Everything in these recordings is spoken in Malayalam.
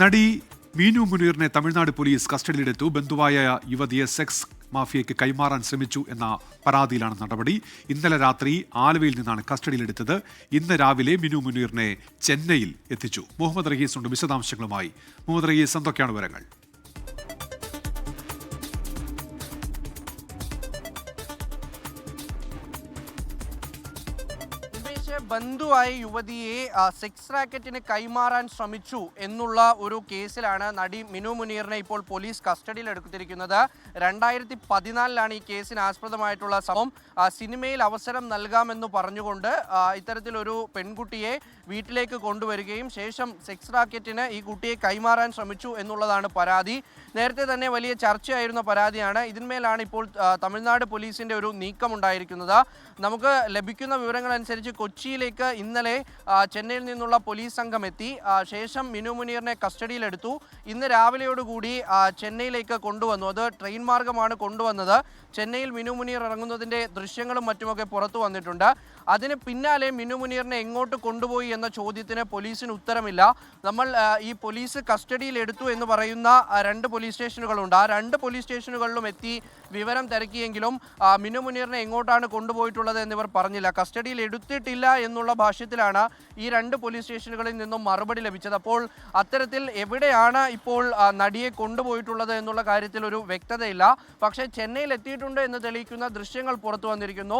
നടി മീനു മുനീറിനെ തമിഴ്നാട് പോലീസ് കസ്റ്റഡിയിലെടുത്തു. ബന്ധുവായ യുവതിയെ സെക്സ് മാഫിയയ്ക്ക് കൈമാറാൻ ശ്രമിച്ചു എന്ന പരാതിയിലാണ് നടപടി. ഇന്നലെ രാത്രി ആലുവയിൽ നിന്നാണ് കസ്റ്റഡിയിലെടുത്തത്. ഇന്ന് രാവിലെ മിനു മുനീറിനെ ചെന്നൈയിൽ എത്തിച്ചു. മുഹമ്മദ് റഹീസ് ഉണ്ട് വിശദാംശങ്ങളുമായി. മുഹമ്മദ് റഹീസ് എന്തൊക്കെയാണ് വിവരങ്ങൾ? ഉമേഷ് ബന്ധുവായ യുവതിയെ സെക്സ് റാക്കറ്റിന് കൈമാറാൻ ശ്രമിച്ചു എന്നുള്ള ഒരു കേസിലാണ് നടി മിനു മുനീറിനെ ഇപ്പോൾ പോലീസ് കസ്റ്റഡിയിൽ എടുത്തിരിക്കുന്നത്. രണ്ടായിരത്തി പതിനാലിലാണ് ഈ കേസിന് ആസ്പദമായിട്ടുള്ള സംഭവം. സിനിമയിൽ അവസരം നൽകാമെന്ന് പറഞ്ഞുകൊണ്ട് ഇത്തരത്തിലൊരു പെൺകുട്ടിയെ വീട്ടിലേക്ക് കൊണ്ടുവരികയും ശേഷം സെക്സ് റാക്കറ്റിന് ഈ കുട്ടിയെ കൈമാറാൻ ശ്രമിച്ചു എന്നുള്ളതാണ് പരാതി. നേരത്തെ തന്നെ വലിയ ചർച്ചയായിരുന്ന പരാതിയാണ്. ഇതിന്മേലാണ് ഇപ്പോൾ തമിഴ്നാട് പോലീസിന്റെ ഒരു നീക്കം ഉണ്ടായിരിക്കുന്നത് നമുക്ക് ലഭിക്കുന്ന വിവരങ്ങൾ അനുസരിച്ച് കൊച്ചിയിലേക്ക് ഇന്നലെ ചെന്നൈയിൽ നിന്നുള്ള പോലീസ് സംഘം എത്തി. ശേഷം മിനു മുനീറിനെ കസ്റ്റഡിയിലെടുത്തു. ഇന്ന് രാവിലെയോടുകൂടി ചെന്നൈയിലേക്ക് കൊണ്ടുവന്നു. അത് ട്രെയിൻ മാർഗമാണ് കൊണ്ടുവന്നത്. ചെന്നൈയിൽ മിനു മുനീർ ഇറങ്ങുന്നതിന്റെ ദൃശ്യങ്ങളും മറ്റുമൊക്കെ പുറത്തു വന്നിട്ടുണ്ട്. അതിന് പിന്നാലെ മിനു മുനീറിനെ എങ്ങോട്ട് കൊണ്ടുപോയി എന്ന ചോദ്യത്തിന് പോലീസിന് ഉത്തരമില്ല. നമ്മൾ ഈ പോലീസ് കസ്റ്റഡിയിൽ എടുത്തു എന്ന് പറയുന്ന രണ്ട് പോലീസ് സ്റ്റേഷനുകളുണ്ട്. ആ രണ്ട് പോലീസ് സ്റ്റേഷനുകളിലും എത്തി വിവരം തിരക്കിയെങ്കിലും മിനു മുനീറിനെ എങ്ങോട്ടാണ് കൊണ്ടുപോയിട്ടുള്ളത് എന്നിവർ പറഞ്ഞില്ല. കസ്റ്റഡിയിൽ എടുത്തിട്ടില്ല എന്നുള്ള ഭാഷ്യത്തിലാണ് ഈ രണ്ട് പോലീസ് സ്റ്റേഷനുകളിൽ നിന്നും മറുപടി ലഭിച്ചത്. അപ്പോൾ അത്തരത്തിൽ എവിടെയാണ് ഇപ്പോൾ നടിയെ കൊണ്ടുപോയിട്ടുള്ളത് എന്നുള്ള കാര്യത്തിൽ ഒരു വ്യക്തതയില്ല. പക്ഷേ ചെന്നൈയിൽ എത്തിയിട്ടുണ്ട് എന്ന് തെളിയിക്കുന്ന ദൃശ്യങ്ങൾ പുറത്തു വന്നിരിക്കുന്നു.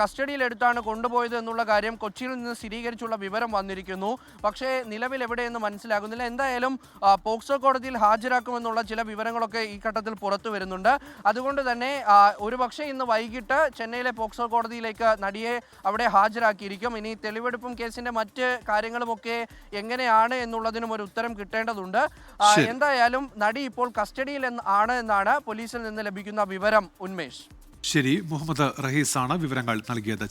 കസ്റ്റഡിയിൽ എടുത്താണ് കൊണ്ടുപോയത് എന്നുള്ള കാര്യം കൊച്ചിയിൽ നിന്ന് സ്ഥിരീകരിച്ചുള്ള വിവരം വന്നിരിക്കുന്നു. പക്ഷേ നിലവിൽ എവിടെയെന്ന് മനസ്സിലാകുന്നില്ല. എന്തായാലും പോക്സോ കോടതിയിൽ ഹാജരാക്കുമെന്നുള്ള ചില വിവരങ്ങളൊക്കെ ഈ ഘട്ടത്തിൽ പുറത്തു വരുന്നുണ്ട്. അതുകൊണ്ട് തന്നെ ഒരുപക്ഷെ ഒരു പക്ഷേ ഇന്ന് വൈകിട്ട് ചെന്നൈയിലെ പോക്സോ കോടതിയിലേക്ക് നടിയെ അവിടെ ഹാജരാക്കിയിരിക്കും. ഇനി തെളിവെടുപ്പും കേസിന്റെ മറ്റ് കാര്യങ്ങളുമൊക്കെ എങ്ങനെയാണ് എന്നുള്ളതിനും ഒരു ഉത്തരം കിട്ടേണ്ടതുണ്ട്. എന്തായാലും നടി ഇപ്പോൾ കസ്റ്റഡിയിൽ ആണ് എന്നാണ് പോലീസിൽ നിന്ന് ലഭിക്കുന്ന വിവരം ഉന്മേഷ്. ശരി മുഹമ്മദ് റഹീസാണ് വിവരങ്ങൾ നൽകിയത്.